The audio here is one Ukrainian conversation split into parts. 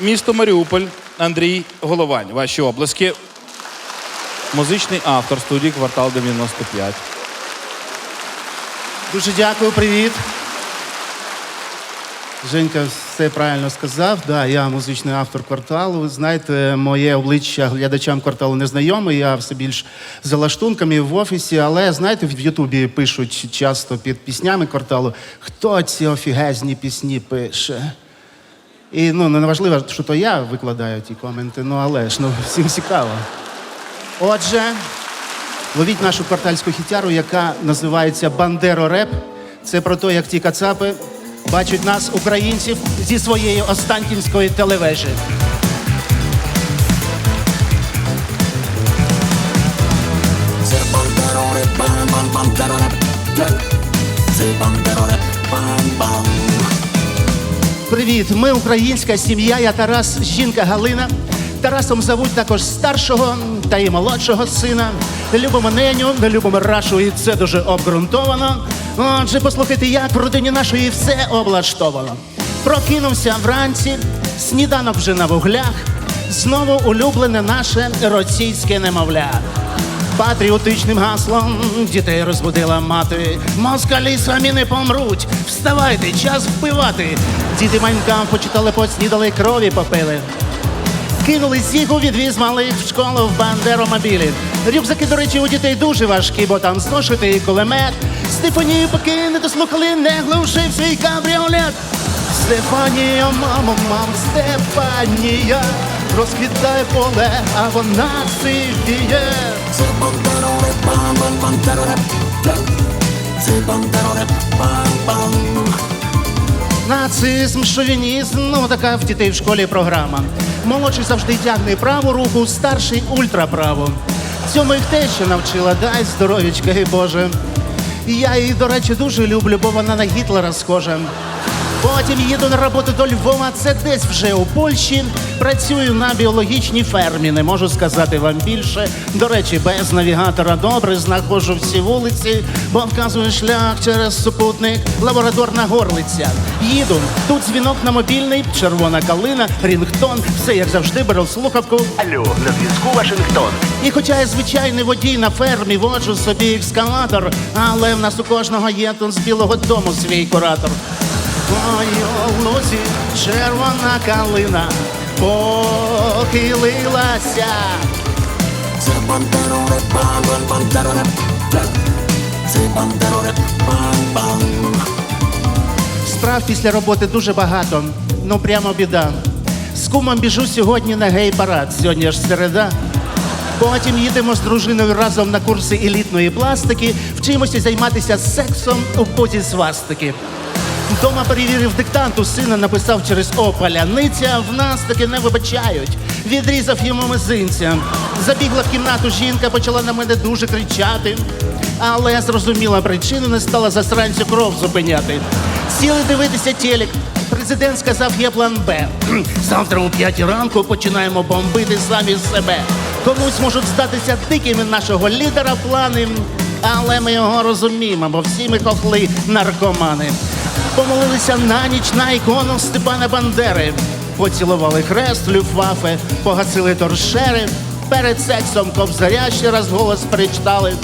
Місто Маріуполь, Андрій Головань. Ваші обласки. Музичний автор студії квартал 95. Дуже дякую, привіт. Женька все правильно сказав. Да, я музичний автор кварталу. Ви знаєте, моє обличчя глядачам кварталу не знайоме. Я все більш за лаштунками в офісі, але знаєте, в Ютубі пишуть часто під піснями кварталу, хто ці офігезні пісні пише. І ну, не важливо, що то я викладаю ті коменти, ну але ж ну, всім цікаво. Отже, ловіть нашу квартальську хітяру, яка називається Бандеро Реп. Це про те, як ті кацапи бачать нас, українців, зі своєї Останкінської телевежі. Це бандерони, бам-бам, бандерони, це бандерони, бам-бам. Привіт, ми українська сім'я. Я Тарас, жінка Галина. Тарасом зовуть також старшого та і молодшого сина. Любимо неню, не любимо рашу, і це дуже обґрунтовано. Отже, послухайте, як в родині нашої все облаштовано. Прокинувся вранці, сніданок вже на вуглях. Знову улюблене наше російське немовля. Патріотичним гаслом дітей розбудила мати. Москалі самі не помруть. Вставайте, час вбивати. Діти манькам почитали, поснідали, крові попили. Кинули зігу, відвіз малих в школу в бандеромобілі. Рюкзаки, до речі, у дітей дуже важкі, бо там зношитий кулемет. Стефанію поки не дослухали, не глушив свій кабріолет. Стефанія, мамо, мам, Стефанія, розквітає поле, а вона сивіє. Нацизм, шовінізм, ну така в дітей в школі програма. Молодший завжди тягне праву руку, старший ультраправу. Цьому їх те, що навчила, дай здоровічка, і Боже. Я її, до речі, дуже люблю, бо вона на Гітлера схожа. Потім їду на роботу до Львова, це десь вже у Польщі. Працюю на біологічній фермі, не можу сказати вам більше. До речі, без навігатора добре знаходжу всі вулиці, бо вказує шлях через супутник, лабораторна горлиця. Їду, тут дзвінок на мобільний, червона калина, рінгтон, все як завжди беру слухавку. Алло, на зв'язку Вашингтон. І хоча я звичайний водій на фермі, воджу собі екскаватор, але в нас у кожного є тут з білого дому свій куратор. У лузі червона калина похилилася. Це бандерони, бам-бам, бандерони, це бандерони, бам-бам. Справ після роботи дуже багато, ну прямо біда. З кумом біжу сьогодні на гей-парад, сьогодні ж середа. Потім їдемо з дружиною разом на курси елітної пластики, вчимося займатися сексом у позі свастики. Дома перевірив диктант, у сина написав через О паляниця, в нас таки не вибачають. Відрізав йому мизинця. Забігла в кімнату жінка, почала на мене дуже кричати. Але зрозуміла причину, не стала засранцю кров зупиняти. Сіли дивитися телек. Президент сказав, є план Б. Завтра о п'ятій ранку починаємо бомбити самі себе. Комусь можуть здатися дикими нашого лідера плани, але ми його розуміємо, бо всі ми хохли наркомани. Помолилися на ніч на ікону Степана Бандери. Поцілували хрест, люфвафе, погасили торшери. Перед сексом кобзаря ще раз голос перечитали.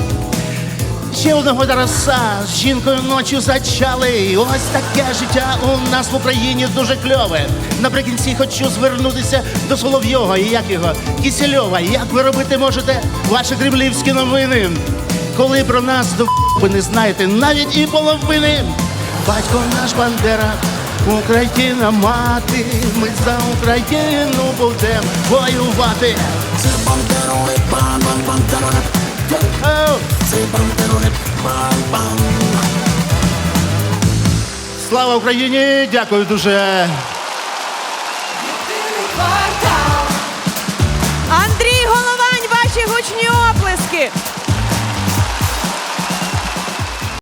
Ще одного Тараса з жінкою ночі зачали. І Ось таке життя у нас в Україні дуже кльове. Наприкінці хочу звернутися до Соловйова і як його Кісельова. Як ви робити можете ваші кремлівські новини? Коли про нас до ви не знаєте навіть і половини. Батько наш Бандера, Україна мати. Ми за Україну будемо воювати. Це бандероли, бан, бан, бандероли. Це бандероли, бан, бан. Слава Україні! Дякую дуже.